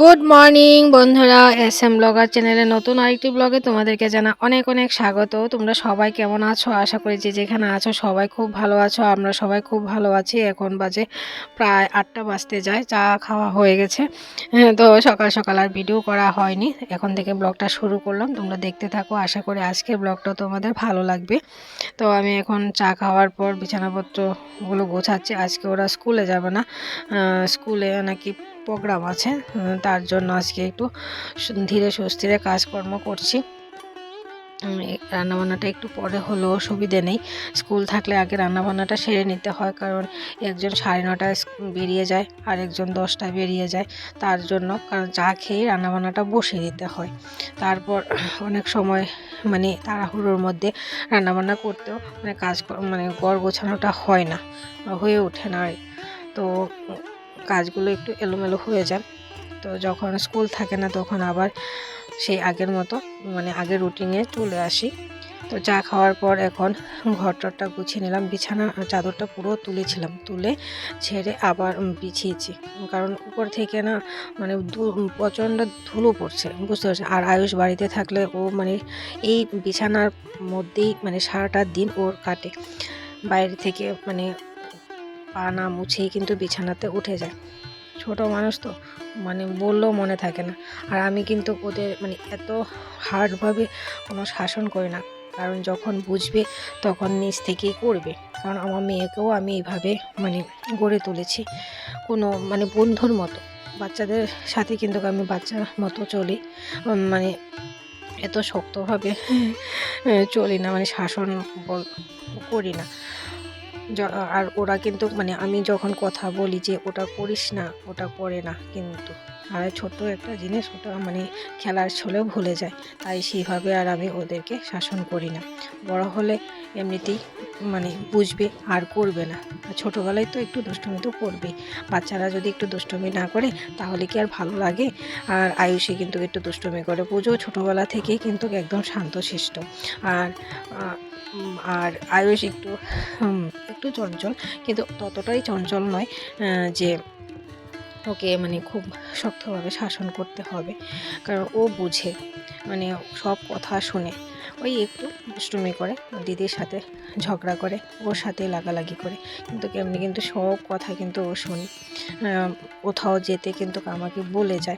Good morning বন্ধুরা S M blogger চ্যানেলে নতুন আরেকটি ব্লগে তোমাদেরকে জানা অনেক অনেক স্বাগত। তোমরা সবাই কেমন আছো? আশা করি যে যেখানে আছো সবাই খুব ভালো আছো। আমরা সবাই খুব ভালো আছি। এখন বাজে প্রায় আটটা বাজতে যায়। চা খাওয়া হয়ে গেছে। হ্যাঁ, তো সকাল সকাল আর ভিডিও করা হয়নি। এখন থেকে ব্লগটা শুরু করলাম। তোমরা দেখতে থাকো। আশা করি আজকের ব্লগটা তোমাদের ভালো লাগবে। তো আমি এখন চা খাওয়ার পর বিছানাপত্রগুলো গোছাচ্ছি। আজকে ওরা স্কুলে যাবে না। স্কুলে নাকি প্রোগ্রাম আছে তার জন্য আজকে একটু ধীরে সুস্থিরে কাজকর্ম করছি। রান্নাবান্নাটা একটু পরে হলেও সুবিধে নেই। স্কুল থাকলে আগে রান্নাবান্নাটা সেরে নিতে হয়, কারণ একজন সাড়ে নটায় বেরিয়ে যায়, আর একজন দশটায় বেরিয়ে যায়। তার জন্য কারণ চা খেয়ে রান্নাবান্নাটা বসিয়ে দিতে হয়। তারপর অনেক সময় মানে তাড়াহুড়োর মধ্যে রান্নাবান্না করতেও মানে কাজ মানে গড় গোছানোটা হয় না হয়ে ওঠে না তো কাজগুলো একটু এলোমেলো হয়ে যায় তো যখন স্কুল থাকে না, তখন আবার সেই আগের মতো মানে আগের রুটিনে চলে আসি। তো চা খাওয়ার পর এখন ঘরটরটা গুছিয়ে নিলাম, বিছানা, চাদরটা পুরো তুলেছিলাম, তুলে ছেড়ে আবার বিছিয়েছি। কারণ উপর থেকে না মানে প্রচণ্ড ধুলো পড়ছে, বুঝতে পারছি আর আয়ুষ বাড়িতে থাকলে ও মানে এই বিছানার মধ্যেই মানে সারাটা দিন ওর কাটে। বাইরে থেকে মানে পা না মুছেই কিন্তু বিছানাতে উঠে যায়। ছোট মানুষ তো মানে বললেও মনে থাকে না। আর আমি কিন্তু ওদের মানে এত হার্ডভাবে কোনো শাসন করি না। কারণ যখন বুঝবে, তখন নিজ থেকেই করবে। কারণ আমার মেয়েকেও আমি এইভাবে মানে গড়ে তুলেছি কোনো মানে বন্ধুর মতো। বাচ্চাদের সাথে কিন্তু আমি বাচ্চার মতো চলি। মানে এত শক্তভাবে চলি না মানে শাসন করি না। আর ওরা কিন্তু মানে আমি যখন কথা বলি যে ওটা করিস না, ওটা করে না কিন্তু। আর ছোট একটা জিনিস ওটা মানে খেলার ছলেও ভুলে যায়, তাই সেইভাবে আর আমি ওদেরকে শাসন করি না। বড় হলে এমনিতেই মানে বুঝবে আর করবে না। ছোটোবেলায় তো একটু দুষ্টুমি তো করবে বাচ্চারা যদি একটু দুষ্টুমি না করে তাহলে কি আর ভালো লাগে? আর আয়ুষে কিন্তু একটু দুষ্টুমি করে। পুজো ছোটোবেলা থেকেই কিন্তু একদম শান্তশিষ্ট। আর আর আয়ুষ একটু একটু চঞ্চল, কিন্তু ততটাই চঞ্চল নয় যে ওকে মানে খুব শক্তভাবে শাসন করতে হবে। কারণ ও বুঝে মানে সব কথা শুনে। ওই একটু দুষ্টুমি করে, দিদির সাথে ঝগড়া করে, ওর সাথে লাগালাগি করে। কিন্তু কেমনি কিন্তু সব কথা কিন্তু ও শুনি। কোথাও যেতে কিন্তু আমাকে বলে যায়।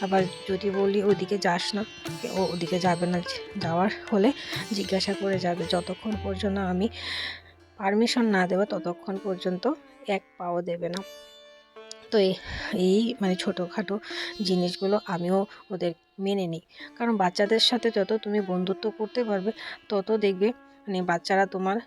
আবার যদি বলি, ওদিকে যাস না। ও ওদিকে যাবে না। যাওয়ার হলে জিজ্ঞাসা করে যাবে, যতক্ষণ পর্যন্ত আমি পারমিশন না দেবো, ততক্ষণ পর্যন্ত এক পাও দেবে না। তো এই মানে ছোটোখাটো জিনিসগুলো আমিও ওদের মেনে নিই। কারণ বাচ্চাদের সাথে যত তুমি বন্ধুত্ব করতে পারবে, তত দেখবে মানে বাচ্চারা তোমার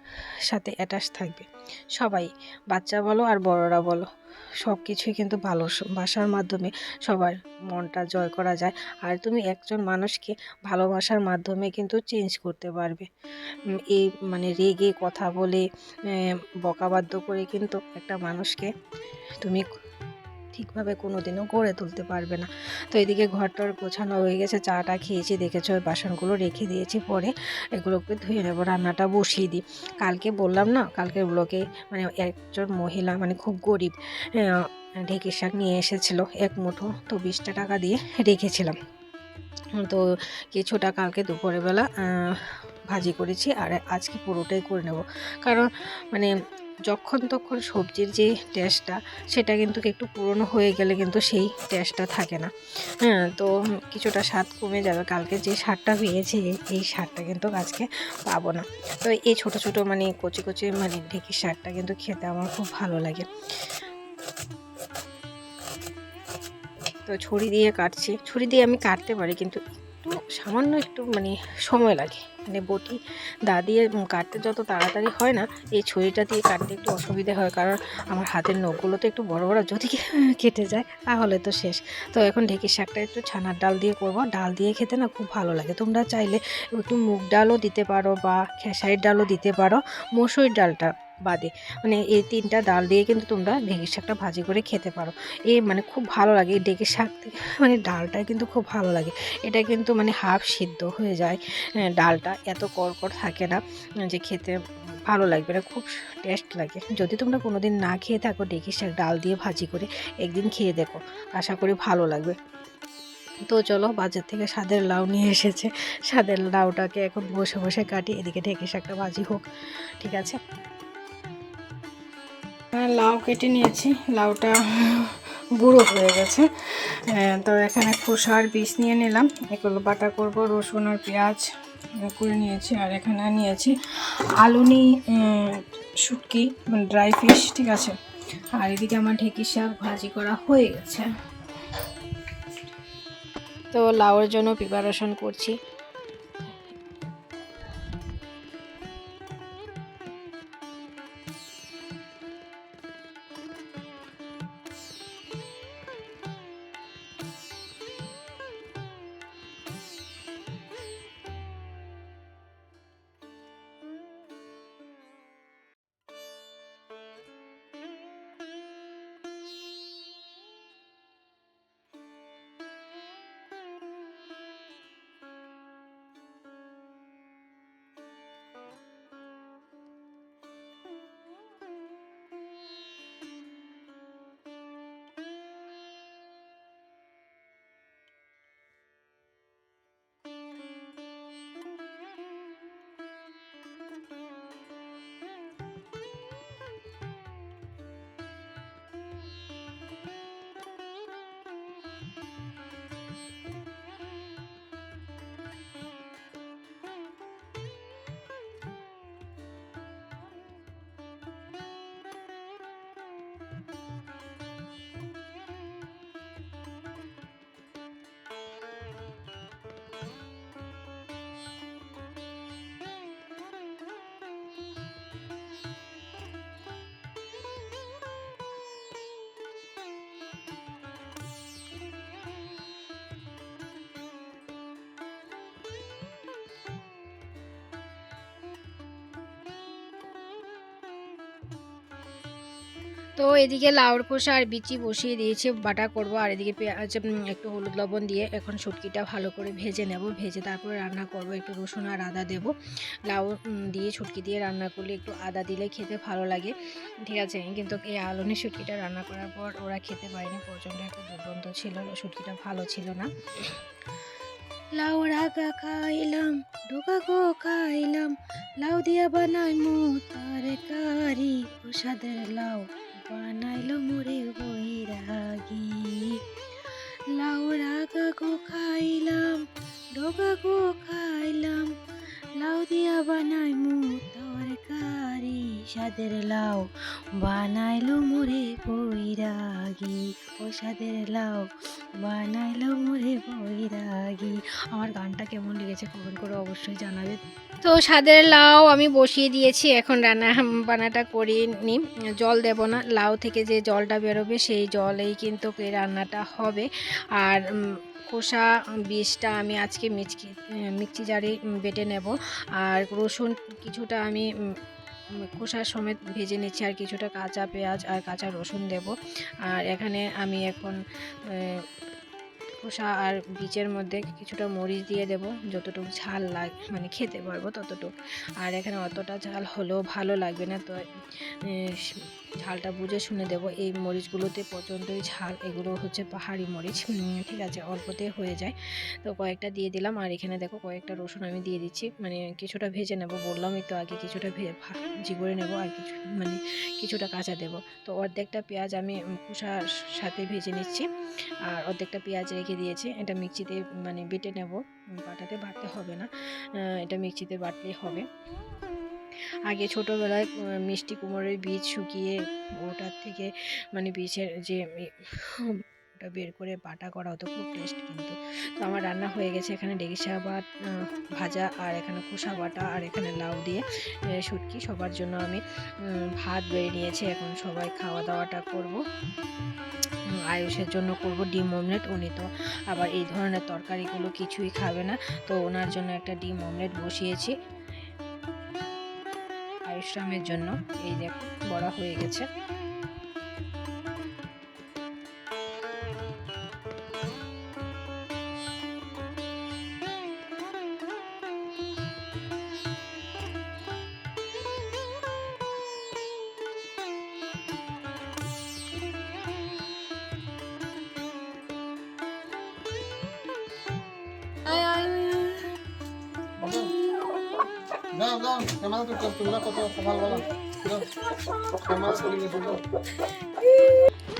সাথে অ্যাটাচ থাকবে। সবাই, বাচ্চা বলো আর বড়রা বলো সব কিছুই কিন্তু ভালোবাসার মাধ্যমে সবার মনটা জয় করা যায়। আর তুমি একজন মানুষকে ভালোবাসার মাধ্যমে কিন্তু চেঞ্জ করতে পারবে। এই মানে রেগে কথা বলে বকাবাদ্য করে কিন্তু একটা মানুষকে তুমি ঠিকভাবে কোনো দিনও গড়ে তুলতে পারবে না। তো এদিকে ঘরটার গোছানো হয়ে গেছে, চাটা খেয়েছি, দেখেছ? ওই বাসনগুলো রেখে দিয়েছি, পরে এগুলোকে ধুয়ে নেব, রান্নাটা বসিয়ে দিই। কালকে বললাম না, কালকের ব্লকে মানে একজন মহিলা মানে খুব গরিব ঢেঁকির শাক নিয়ে এসেছিল, এক মুঠো, তো বিশটা টাকা দিয়ে রেখেছিলাম। তো কিছুটা কালকে দুপুরবেলা ভাজি করেছি, আর আজকে পুরোটাই করে নেব। কারণ মানে যখন তখন সবজির যে টেস্টটা সেটা কিন্তু একটু পুরনো হয়ে গেলে কিন্তু সেই টেস্টটা থাকে না। হ্যাঁ তো কিছুটা স্বাদ কমে যাবে। কালকে যে সারটা পেয়েছি এই- সারটা কিন্তু আজকে পাবো না। তো এই ছোট ছোট মানে কচি কচি মানে ঢেঁকির সারটা কিন্তু খেতে আমার খুব ভালো লাগে। তো ছুরি দিয়ে কাটছি। ছুরি দিয়ে আমি কাটতে পারি, কিন্তু একটু সামান্য একটু মানে সময় লাগে। মানে বটি দা দিয়ে কাটতে যত তাড়াতাড়ি হয় না, এই ছুরিটা দিয়ে কাটতে একটু অসুবিধা হয়। কারণ আমার হাতের নখগুলো তো একটু বড় বড় যদি কেটে যায়, তাহলে তো শেষ। তো এখন ঢেঁকির শাকটা একটু ছানার ডাল দিয়ে করব। ডাল দিয়ে খেতে না খুব ভালো লাগে। তোমরা চাইলে একটু মুগ ডালও দিতে পারো বা খেসারির ডালও দিতে পারো। মসুর ডালটা বাদে। মানে এই তিনটা ডাল দিয়ে কিন্তু তোমরা ঢেঁকির শাকটা ভাজি করে খেতে পারো। এ মানে খুব ভালো লাগে, এই ঢেঁকির শাক মানে ডালটা কিন্তু খুব ভালো লাগে। এটা কিন্তু মানে হাফ সিদ্ধ হয়ে যায়। ডালটা এত কড়কড় থাকে না যে খেতে ভালো লাগবে না, খুব টেস্ট লাগে। যদি তোমরা কোনো দিন না খেয়ে থাকো ডেকি শাক ডাল দিয়ে ভাজি করে, একদিন খেয়ে দেখো। আশা করি ভালো লাগবে। তো চলো বাজার থেকে স্বাদের লাউ নিয়ে এসেছে। স্বাদের লাউটাকে এখন বসে বসে কাটি, এদিকে ঢেকে শাকটা ভাজি হোক। ঠিক আছে? লাউ কেটে নিয়েছি। লাউটা গুঁড়ো হয়ে গেছে। তো এখানে খোসার বীজ নিয়ে নিলাম। এগুলো বাটা করব, রসুন আর পেঁয়াজ করে নিয়েছি। আর এখানে নিয়েছি আলুনি শুটকি মানে ড্রাই ফিশ ঠিক আছে? আর এদিকে আমার ঢেঁকি শাক ভাজি করা হয়ে গেছে। তো লাউয়ের জন্য প্রিপারেশন করছি। তো এদিকে লাউর খোসা আর বিচি বসিয়ে দিয়েছি, বাটা করব। আর এদিকে পেঁয়াজ একটু হলুদ লবণ দিয়ে এখন শুটকিটা ভালো করে ভেজে নেব। ভেজে তারপরে রান্না করব, একটু রসুন আর আদা দেব। লাউ দিয়ে শুটকি দিয়ে রান্না করলে একটু আদা দিলে খেতে ভালো লাগে। ঠিক আছে, কিন্তু এই আলুনি শুটকিটা রান্না করার পর ওরা খেতে পারেনি, প্রচণ্ড একটা দুর্গন্ধ ছিল, শুটকিটা ভালো ছিল না। লাউ রাগা খাইলাম ডোকা গো খাইলাম। লাউ দিয়া বানাই মু তরকারি প্রসাদের লাউ। বানাইলো মোরে বৈরাগী। লাউ রাগা গো খাইলাম ডগা গো খাইলাম, লাউ দিয়া বানাই মু তরকারি সাদের লাউ বানাইলো মোরে বৈরাগী। প্রসাদের লাউ বানাইলো মোরে বৈরাগী। আমার গানটা কেমন লেগেছে কমেন্ট করে অবশ্যই জানাবে তো স্বাদের লাউ আমি বসিয়ে দিয়েছি, এখন রান্না বানাটা করিয়ে নি জল দেব না, লাউ থেকে যে জলটা বেরোবে সেই জলেই কিন্তু রান্নাটা হবে। আর খোসা, বীজটা আমি আজকে মিচকি, মিক্সি জারে বেটে নেব। আর রসুন কিছুটা আমি খোসা সমেত ভেজে নিচ্ছি, আর কিছুটা কাঁচা পেঁয়াজ আর কাঁচা রসুন দেব। আর এখানে আমি এখন খোসা আর বীজের মধ্যে কিছুটা মরিচ দিয়ে দেব। যতটুকু ঝাল লাগ মানে খেতে পারব ততটুকু। আর এখানে অতটা ঝাল হলেও ভালো লাগবে না, তো ঝালটা বুঝে শুনে দেব। এই মরিচগুলোতে প্রচণ্ডই ঝাল, এগুলো হচ্ছে পাহাড়ি মরিচ। ঠিক আছে অল্পতে হয়ে যায়। তো কয়েকটা দিয়ে দিলাম, আর এখানে দেখো কয়েকটা রসুন আমি দিয়ে দিচ্ছি। মানে কিছুটা ভেজে নেব, বললামই তো আগে কিছুটা করে নেব আর কিছু মানে কিছুটা কাঁচা দেব। তো অর্ধেকটা পেঁয়াজ আমি খোসার সাথে ভেজে নিচ্ছি। আর অর্ধেকটা পেঁয়াজ রেখে দিয়েছি। এটা মিক্সিতে মানে বেটে নেব। বাটাতে বাটতে হবে না। এটা মিক্সিতে বাটলেই হবে। আগে ছোটোবেলায় মিষ্টি কুমড়োর বীজ শুকিয়ে ওটার থেকে মানে বীজের যে ওটা বের করে বাটা করা হতো, খুব টেস্ট কিন্তু। তো আমার রান্না হয়ে গেছে। এখানে ডেগিসা বাট ভাজা আর এখানে খোসা বাটা আর এখানে লাউ দিয়ে শুটকি। সবার জন্য আমি ভাত বেড়ে নিয়েছি। এখন সবাই খাওয়া দাওয়াটা করব। আয়ুষের জন্য করব ডিম অমলেট। উনি তো আবার এই ধরনের তরকারিগুলো কিছুই খাবে না। তো ওনার জন্য একটা ডিম অমলেট বসিয়েছি। আয়ুষ্রামের জন্য। এই দেখ, বড়া হয়ে গেছে। তো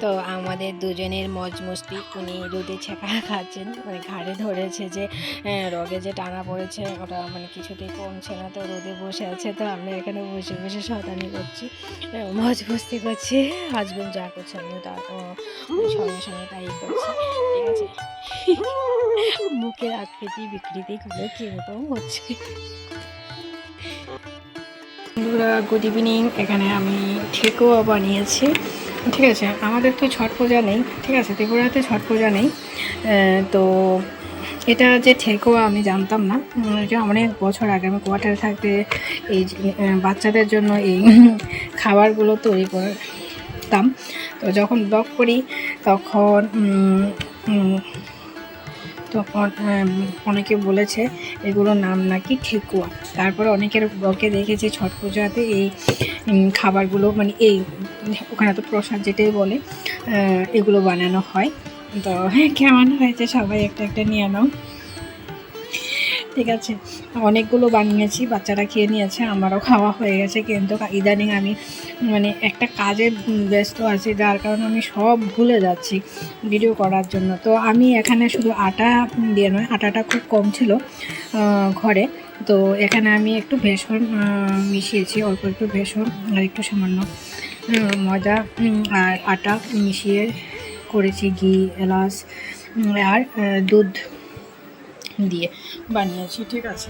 তো আমাদের দুজনের মজ মস্তি উনি রোদে ছেঁকা খাচ্ছেন মানে ঘাড়ে ধরেছে যে আহ, রগে যে টানা পড়েছে ওটা মানে কিছুতেই কমছে না তো রোদে বসে আছে তো আমরা এখানে বসে বসে শতানি করছি আহ, মজ মস্তি করছি হাজবেন্ড যা করছে আমি ওই সঙ্গে সঙ্গে তাই করছি ঠিক আছে? মুখের আকৃতি বিকৃতিগুলো কীরকম হচ্ছে? বন্ধুরা গুড ইভিনিং এখানে আমি ঠেকুয়া বানিয়েছি। ঠিক আছে আমাদের তো ছট পূজা নেই। ঠিক আছে ত্রিপুরাতে ছট পূজা নেই। তো এটা যে ঠেকুয়া আমি জানতাম না। এটা অনেক বছর আগে আমি কোয়ার্টারে থাকতে এই যে, বাচ্চাদের জন্য এই খাবারগুলো তৈরি করতাম। তো যখন ব্লগ করি তখন তখন অনেকে বলেছে এগুলোর নাম নাকি ঠেকুয়া। তারপরে অনেকের ব্লকে দেখেছে ছট পূজাতে এই খাবারগুলো মানে এই, ওখানে তো প্রসাদ যেটাই বলে এগুলো বানানো হয়। তো হ্যাঁ কেমন হয়েছে? সবাই একটা একটা নিয়ে নাও। ঠিক আছে অনেকগুলো বানিয়েছি বাচ্চারা খেয়ে নিয়েছে আমারও খাওয়া হয়ে গেছে। কিন্তু ইদানিং আমি মানে একটা কাজে ব্যস্ত আছি যার কারণে আমি সব ভুলে যাচ্ছি ভিডিও করার জন্য। তো আমি এখানে শুধু আটা দিয়ে নয় আটাটা খুব কম ছিল ঘরে। তো এখানে আমি একটু আহ, মিশিয়েছি অল্প একটু বেসন আর একটু সামান্য ময়দা আর আটা মিশিয়ে করেছি ঘি এলাচ আর দুধ। দিয়ে বানিয়েছি ঠিক আছে?